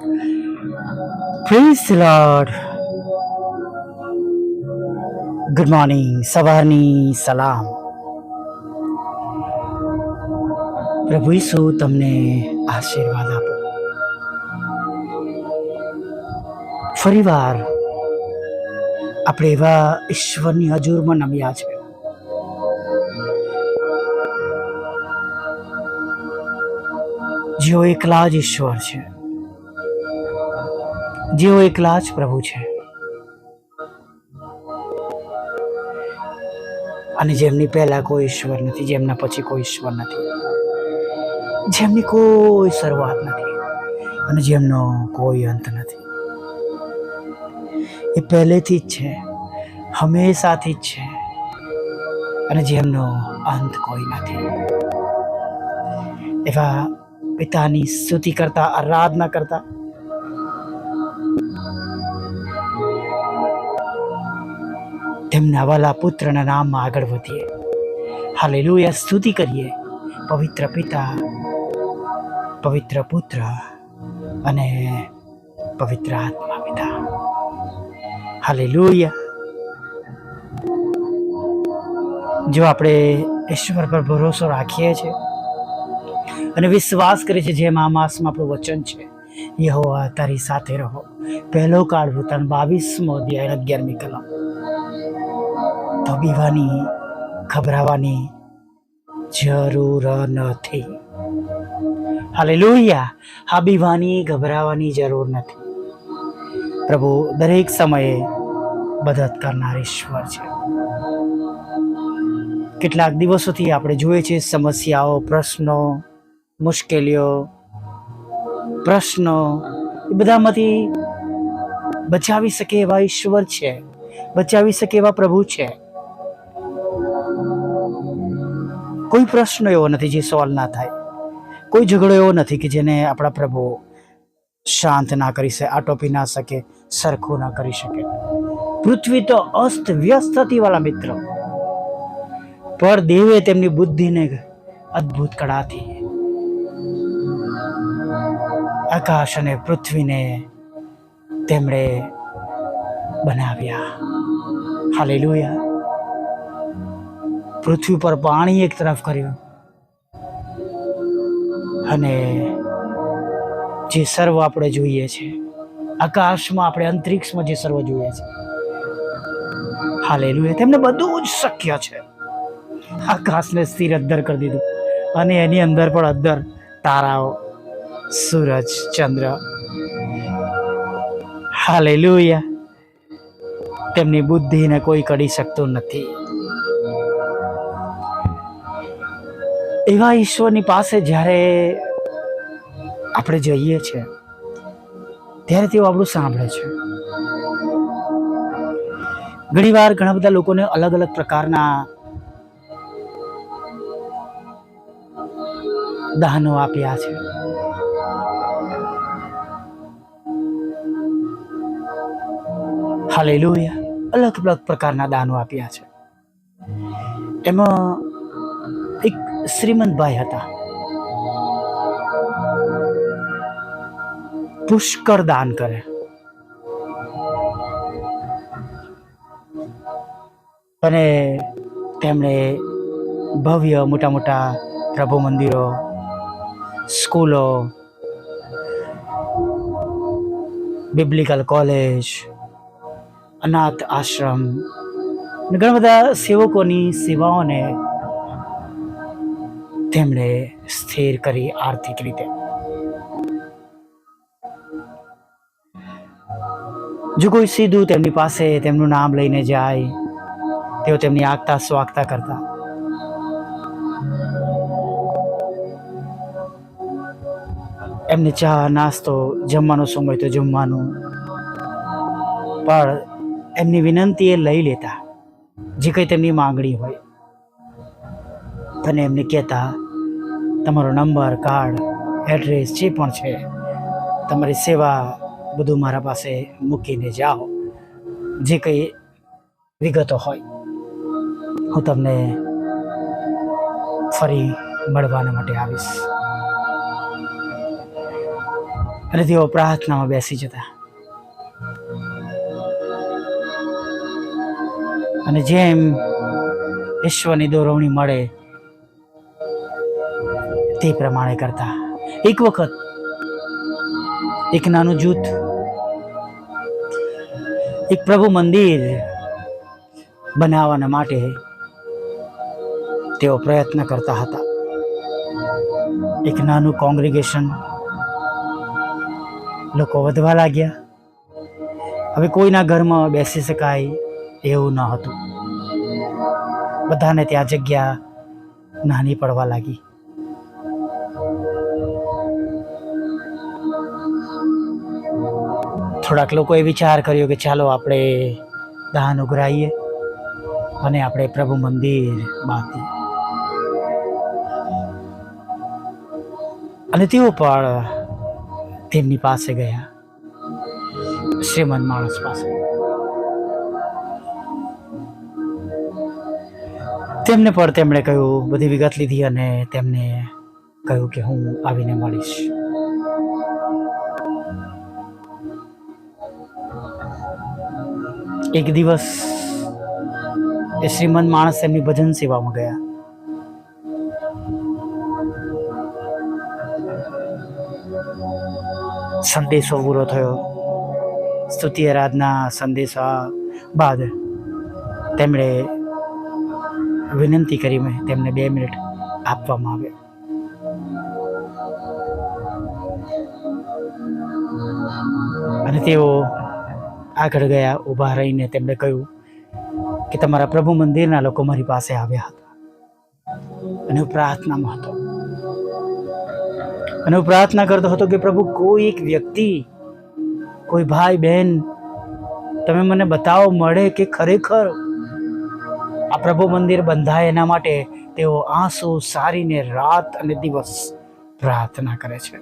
Please lord good morning સવારની સલામ પ્રભુ ઈસુ તમને આશીર્વાદ આપો. ફરીવાર આપણે એવા ઈશ્વરની હજુરમાં નમ્યા છે જેઓ એકલા જ ઈશ્વર છે. જેઓ એકલા જ પ્રભુ છે. અને જેમની પહેલા કોઈ ઈશ્વર નથી, જેમના પછી કોઈ ઈશ્વર નથી. જેમની કોઈ શરૂઆત નથી અને જેમનો કોઈ અંત નથી. એ પહેલેથી જ છે, હંમેશાથી જ છે અને જેમનો અંત કોઈ નથી. એવા પિતાની સ્તુતિ કરતા, આરાધના કરતા તેમના વાલા પુત્રના નામમાં આગળ વધીએ. હાલેલુયા, સ્તુતિ કરીએ. પવિત્ર પિતા, પવિત્ર પુત્ર અને પવિત્ર આત્મા પિતા. હાલેલુયા. જો આપણે ઈશ્વર પર ભરોસો રાખીએ છીએ અને વિશ્વાસ કરીએ છીએ, જેમ આ માસમાં આપણું વચન છે, યહોવા તારી સાથે રહો. પહેલો કાળ વૃત્તાંત બાવીસમો અધ્યાય અગિયારમી કલમ. તો બીવાની ગભરાવાની જરૂર નથી. હાલેલુયા. હા બીવાની ગભરાવાની જરૂર નથી. પ્રભુ, દરેક સમયે મદદ કરનાર ઈશ્વર છે. કેટલાક દિવસોથી આપણે જોઈએ છીએ સમસ્યાઓ, પ્રશ્નો, મુશ્કેલીઓ, પ્રશ્નો, એ બધામાંથી બચાવી શકે એવા ઈશ્વર છે. બચાવી શકે એવા પ્રભુ છે. કોઈ પ્રશ્ન એવો નથી જે સોલ્વ ના થાય. કોઈ ઝઘડો એવો નથી કે જેને આપણા પ્રભુ શાંત ના કરી શકે, આટોપી ના શકે, સરખું ના કરી શકે. પૃથ્વી તો અસ્ત વ્યસ્ત હતી વાળા મિત્ર. પર દેવે તેમની બુદ્ધિને અદ્ભુત કળાથી આકાશ અને પૃથ્વીને તેમણે બનાવ્યા. હાલેલુયા. પૃથ્વી પર પાણી એક તરફ કર્યું. અને જે સર્વ આપણે જોઈએ છે, આકાશમાં આપણે અંતરિક્ષમાં જે સર્વ જોઈએ છે. એ તેમને બધું જ શક્ય છે. આકાશને સ્થિર અદ્ધર કરી દીધું. અને એની અંદર પણ અદ્ધર તારાઓ, સૂરજ, ચંદ્ર. હાલેલુયા. તેમની બુદ્ધિને કોઈ કરી શકતું નથી. એવા ઈશ્વરની પાસે જ્યારે આપણે જઈએ છીએ ત્યારે તેઓ આપણું સાંભળે છે. ઘણીવાર ઘણા બધા લોકોને અલગ અલગ પ્રકારના દાનો આપ્યા છે. હાલેલુયા. અલગ અલગ પ્રકારના દાનો આપ્યા છે. એમાં એક શ્રીમંતભાઈ હતા. પુષ્કળ દાન કરે. અને તેમણે ભવ્ય મોટા મોટા પ્રભુ મંદિરો, સ્કૂલો બિબ્લિકલ કોલેજ અનાથ આશ્રમ ઘણા બધા સેવકોની સેવાઓને તેમણે સ્થિર કરી આર્થિક રીતે. જો કોઈ સીધું તેમની પાસે તેમનું નામ લઈને જાય, તેઓ તેમની આગતા સ્વાગતા કરતા. એમને ચા, નાસ્તો, જમવાનો સમય તો જમવાનું. પણ એમની વિનંતી એ લઈ લેતા, જે કંઈ તેમની માંગણી હોય. અને એમને કહેતા તમારો નંબર, કાર્ડ, એડ્રેસ જે પણ છે, તમારી સેવા બધું મારા પાસે મૂકીને જાઓ. જે કંઈ વિગતો હોય, હું તમને ફરી મળવાના માટે આવીશ. અને તેઓ પ્રાર્થનામાં બેસી જતા. અને જેમ ઈશ્વરની દોરવણી મળે તે પ્રમાણે કરતા. એક વખત, એક નાનું જૂથ, એક પ્રભુ મંદિર બનાવવાના માટે તેઓ પ્રયત્ન કરતા હતા. એક નાનું કોંગ્રિગેશન, લોકો વધવા લાગ્યા. હવે કોઈના ઘરમાં બેસી શકાય એવું ન હતું. બધાને ત્યાં જગ્યા નાની પડવા લાગી. થોડાક લોકોએ વિચાર કર્યો કે ચાલો આપણે દાન ઉઘરાઈએ અને આપણે પ્રભુ મંદિર બાંધીએ. અને તેઓ પણ તેમની પાસે ગયા. શ્રીમંત માણસ પાસે. તેમને પણ તેમણે કહ્યું, બધી વિગત લીધી અને તેમને કહ્યું કે હું આવીને મળીશ. એક દિવસ એ શ્રીમંત માણસ એમની ભજન સેવામાં ગયા. સંદેશો પૂરો થયો. સ્તુતિ આરાધના, સંદેશા બાદ તેમણે વિનંતી કરી મેં, તેમને બે મિનિટ આપવામાં આવ્યો અને તેઓ આગળ ગયા, ઊભા રહીને તેમણે કહ્યું કે તમારા પ્રભુ મંદિરના લોકો મારી પાસે આવ્યા હતા. અને હું પ્રાર્થનામાં હતો. અને હું પ્રાર્થના કરતો હતો કે પ્રભુ, કોઈ એક વ્યક્તિ, કોઈ ભાઈ, બહેન, તમે મને બતાવો, મળે કે ખરેખર આ પ્રભુ મંદિર બંધાય એના માટે તેઓ આંસુ સારીને રાત અને દિવસ પ્રાર્થના કરે છે.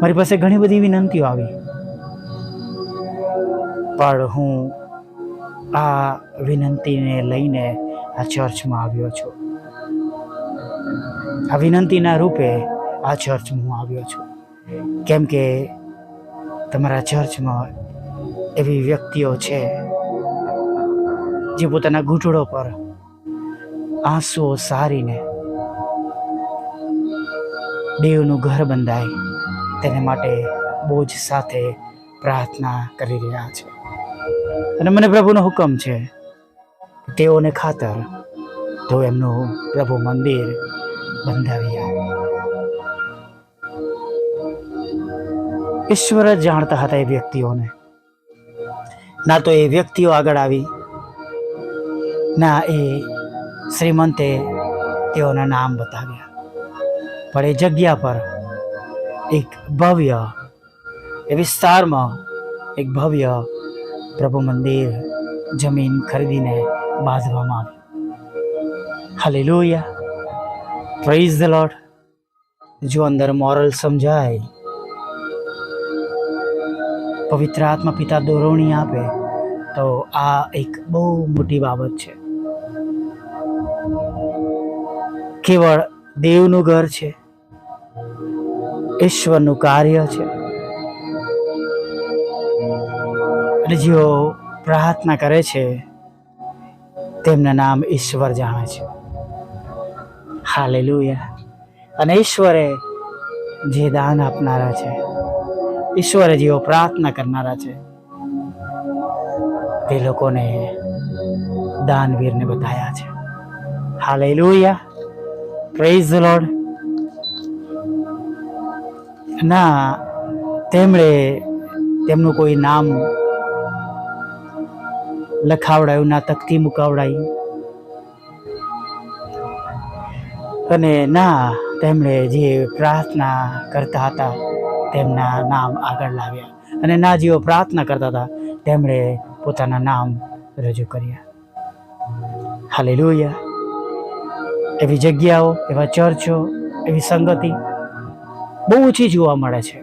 મારી પાસે ઘણી બધી વિનંતીઓ આવી. પણ હું આ વિનંતીને લઈને આ ચર્ચમાં આવ્યો છું. આ વિનંતીના રૂપે આ ચર્ચમાં હું આવ્યો છું. કેમ કે તમારા ચર્ચમાં એવી વ્યક્તિઓ છે, જે પોતાના ઘૂંટડો પર આંસુઓ સારીને દેવનું ઘર બંધાય, તેને માટે બોજ સાથે પ્રાર્થના કરી રહ્યા છે. અને મને પ્રભુનો હુકમ છે. તેઓને ખાતર તો એમનું પ્રભુ મંદિર બંધાવી ઈશ્વર જ જાણતા હતા એ વ્યક્તિઓને. ના તો એ વ્યક્તિઓ આગળ આવી, ના એ શ્રીમંતે તેઓના નામ બતાવ્યા. પણ એ જગ્યા પર એક ભવ્ય, એ વિસ્તારમાં એક ભવ્ય પ્રભુ મંદિર જમીન ખરીદીને બાંધવામાં આવ્યું લોહિયા પ્રેઝ ધ લોટ જો અંદર મોરલ સમજાય, પવિત્ર આત્મા પિતા દોરવણી આપે, તો આ એક બહુ મોટી બાબત છે. કેવળ દેવનું ઘર છે, ઈશ્વરનું કાર્ય છે. અને જેઓ પ્રાર્થના કરે છે, તેમના નામ ઈશ્વર જાણે છે. હાલેલુયા. અને ઈશ્વરે જે દાન આપનારા છે, ઈશ્વરે જેઓ પ્રાર્થના કરનારા છે, તે લોકોને દાનવીરને બતાવ્યા છે. હાલેલુયા. પ્રેઝ ધ લોર્ડ ના, તેમણે તેમનું કોઈ નામ લખાવડાયું ના તકતી મુકાવડાઈ અને ના, તેમણે જે પ્રાર્થના કરતા હતા, તેમના નામ આગળ લાવ્યા. અને ના જેઓ પ્રાર્થના કરતા હતા, તેમણે પોતાના નામ રજૂ કર્યા. હાલેલુયા. એવી જગ્યાઓ, એવા ચર્ચો, એવી સંગતિ બહુ ઓછી જોવા મળે છે.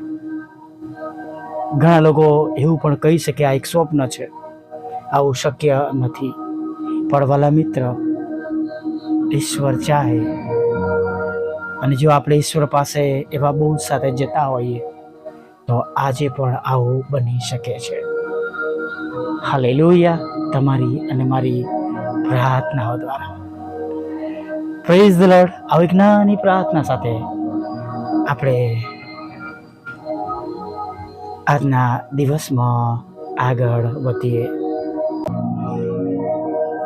ઘણા લોકો એવું પણ કહી શકે, આ એક સ્વપ્ન છે. આવું શક્ય નથી. પણ વાલા મિત્ર, ઈશ્વર ચાહે. અને જો આપણે ઈશ્વર પાસે એવા બોધ સાથે જતા હોઈએ, તો આજે પણ આવું બની શકે છે. હાલેલુયા, તમારી અને મારી પ્રાર્થનાઓ દ્વારા. પ્રેઝ ધ આવી જ્ઞાની પ્રાર્થના સાથે આપણે આજના દિવસમાં આગળ વધીએ.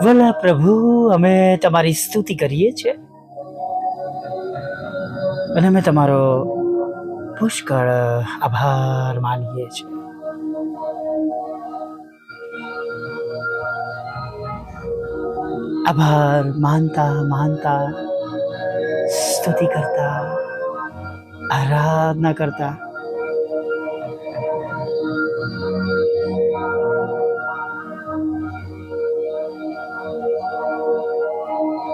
ભલા પ્રભુ, અમે તમારી સ્તુતિ કરીએ છીએ. અને અમે તમારો પુષ્કળ આભાર માનીએ છીએ. આભાર માનતા માનતા, સ્તુતિ કરતા, આરાધના કરતા.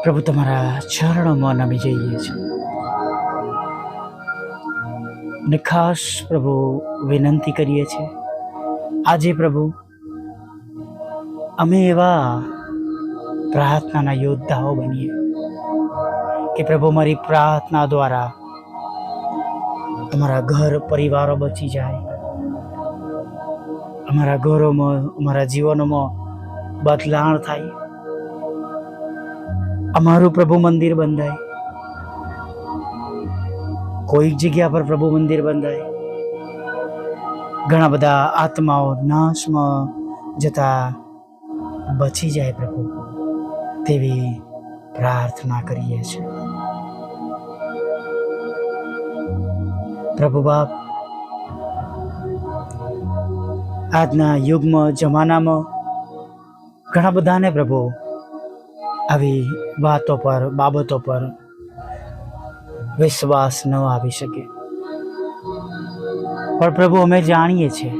પ્રભુ તમારા ચરણોમાં નમી જઈએ છીએ. ને ખાસ પ્રભુ વિનંતી કરીએ છીએ, આજે પ્રભુ અમે એવા પ્રાર્થનાના યોદ્ધાઓ બનીએ કે પ્રભુ મારી પ્રાર્થના દ્વારા અમારા ઘર, પરિવારો બચી જાય. અમારા ઘરોમાં, અમારા જીવનોમાં બદલાણ થાય. અમારું પ્રભુ મંદિર બંધાય. કોઈક જગ્યા પર પ્રભુ મંદિર બંધાય. ઘણા બધા આત્માઓ નાશમાં જતા બચી જાય પ્રભુ. તેવી પ્રાર્થના કરીએ છીએ. પ્રભુ બાપ, આજના યુગમાં, જમાનામાં ઘણા બધાને પ્રભુ આવી વાતો પર, બાબતો પર વિશ્વાસ ન આવી શકે. પણ પ્રભુ, અમે જાણીએ છીએ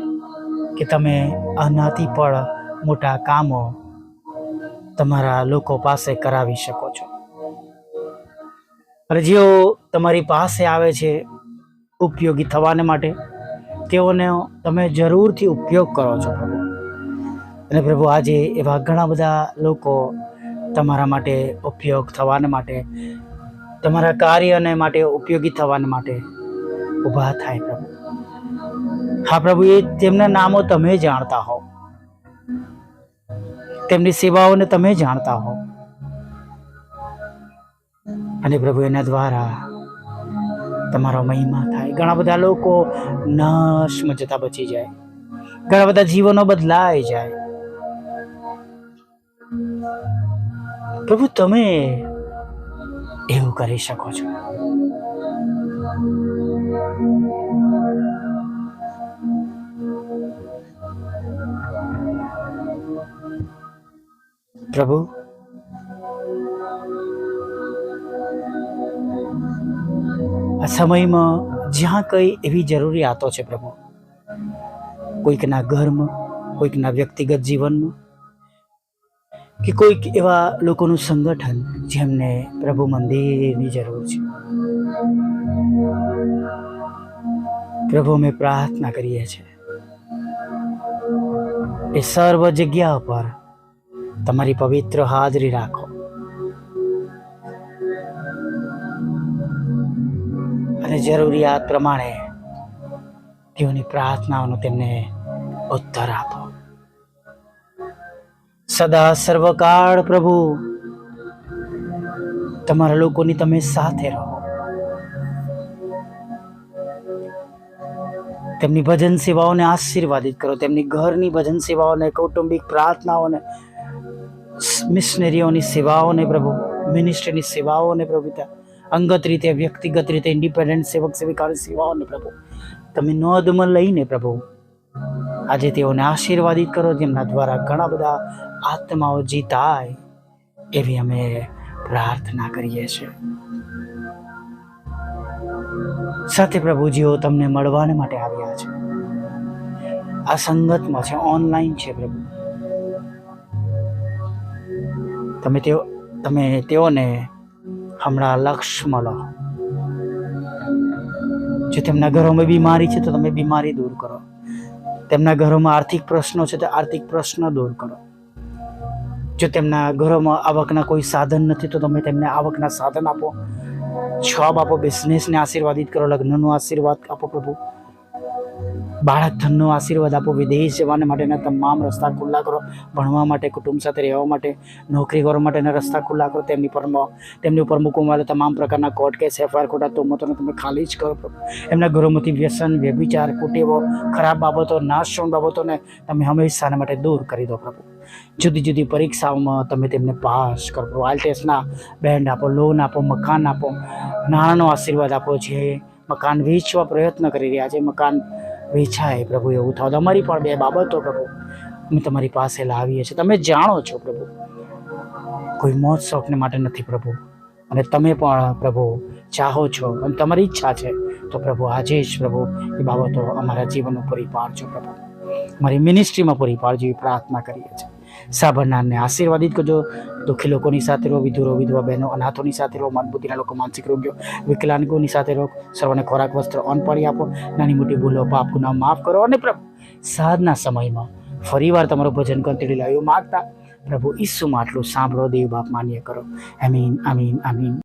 કે તમે આનાથી પણ મોટા કામો તમારા લોકો પાસે કરાવી શકો છો. અને જેઓ તમારી પાસે આવે છે ઉપયોગી થવાને માટે, તેઓને તમે જરૂરથી ઉપયોગ કરો છો પ્રભુ. અને પ્રભુ, આજે એવા ઘણા બધા લોકો તમારા માટે ઉપયોગ થવાને માટે, તમારા કાર્યને માટે ઉપયોગી થવાને માટે ઊભા થાય પ્રભુ. હા પ્રભુ, એ તેમના નામો તમે જાણતા હો. તેમની સેવાઓને તમે જાણતા હો. અને પ્રભુ, એના દ્વારા તમારો મહિમા થાય. ઘણા બધા લોકો નાશમાં જતા બચી જાય. ઘણા બધા જીવનો બદલાઈ જાય. પ્રભુ, તમે એવું કરી શકો છો. પ્રભુ, આ સમયમાં જ્યાં કઈ એવી જરૂરિયાતો છે પ્રભુ, કોઈકના ઘરમાં, કોઈકના વ્યક્તિગત જીવનમાં કે કોઈક એવા લોકોનું સંગઠન જેમને પ્રભુ મંદિરની જરૂર છે. પ્રભુ અમે પ્રાર્થના કરીએ છીએ. એ સર્વ જગ્યા પર તમારી પવિત્ર હાજરી રાખો. અને જરૂરિયાત પ્રમાણે તેઓની પ્રાર્થનાઓનો તેમને ઉત્તર આપો. સદા સર્વકાળ પ્રભુ. તમારા લોકોની તમે સાથે રહો. તેમની ભજન સેવાઓને આશીર્વાદિત કરો. તેમની ઘરની ભજન સેવાઓને, કૌટુંબિક પ્રાર્થનાઓને, મિશનરીઓની સેવાઓને પ્રભુ, મિનિસ્ટ્રીની સેવાઓને પ્રભુ અંગત રીતે, વ્યક્તિગત રીતે ઇન્ડિપેન્ડન્ટ સેવક સેવિકાની સેવાઓને પ્રભુ. તમે નોંધમાં લઈને પ્રભુ, આજે તેઓને આશીર્વાદિત કરો. જેમના દ્વારા ઘણા બધા આત્માઓ જીતાય એવી અમે પ્રાર્થના કરીએ છીએ. સાથે પ્રભુજીઓ તમને મળવાને માટે આવ્યા છે. આ સંગતમાં છે, ઓનલાઈન છે પ્રભુ. તમે તેઓ, તમે તેઓને હમણાં લક્ષ્ય મળો જો તેમના ઘરોમાં બીમારી છે તો તમે બીમારી દૂર કરો. તેમના ઘરોમાં આર્થિક પ્રશ્નો છે તો આર્થિક પ્રશ્ન દૂર કરો. જો તેમના ઘરોમાં આવકના કોઈ સાધન નથી, તો તમે તેમને આવકના સાધન આપો. જોબ આપો બિઝનેસને આશીર્વાદિત કરો, લગ્નનો આશીર્વાદ આપો પ્રભુ. બાળક ધનનો આશીર્વાદ આપો વિદેશ જવાને માટેના તમામ રસ્તા ખુલ્લા કરો, ભણવા માટે, કુટુંબ સાથે રહેવા માટે, નોકરી કરવા માટેના રસ્તા ખુલ્લા કરો. તેમની પર તેમની ઉપર મૂકવામાં તમામ પ્રકારના કોર્ટ કેસ, એફઆઈઆર, ખોટા તોમતોને તમે ખાલી જ કરો. એમના ઘરોમાંથી વ્યસન, વ્યભિચાર, કુટેવો, ખરાબ બાબતો, નાશવંત બાબતોને તમે હંમેશાને માટે દૂર કરી દો પ્રભુ. જુદી જુદી પરીક્ષાઓમાં તમે તેમને પાસ કરો પ્રભુ. આઈએલટીએસના બેન્ડ આપો, લોન આપો, મકાન આપો, નાણાંનો આશીર્વાદ આપો. જે મકાન વેચવા પ્રયત્ન કરી રહ્યા છે, મકાન વેચાય પ્રભુ એવું થાવ. અમારી પણ બે બાબતો પ્રભુ અમે તમારી પાસે લાવીએ છીએ. તમે જાણો છો પ્રભુ. કોઈ મોત શોખને માટે નથી પ્રભુ. અને તમે પણ પ્રભુ ચાહો છો અને તમારી ઈચ્છા છે. તો પ્રભુ આજે જ પ્રભુ એ બાબતો અમારા જીવનમાં પૂરી પાડજો પ્રભુ. મારી મિનિસ્ટ્રીમાં પૂરી પાડજો એ પ્રાર્થના કરીએ છીએ. સાંભળનારને આશીર્વાદિત કરજો. દુઃખી લોકોની સાથે રહો, વિધુરો, વિધવા બહેનો, અનાથોની સાથે રહો, મનબુદ્ધિના લોકો, માનસિક રોગ્યો વિકલાંગોની સાથે રહો, સર્વને ખોરાક, વસ્ત્ર, અન્ન પાડી આપો, નાની મોટી ભૂલો, પાપ ગુના માફ કરો. અને પ્રભુ સાધના સમયમાં ફરીવાર તમારું ભજન કરતી લાવ્યો માગતા પ્રભુ ઈસુમાં આટલું સાંભળો, દેવ બાપ માન્ય કરો. આમીન આમીન આમીન.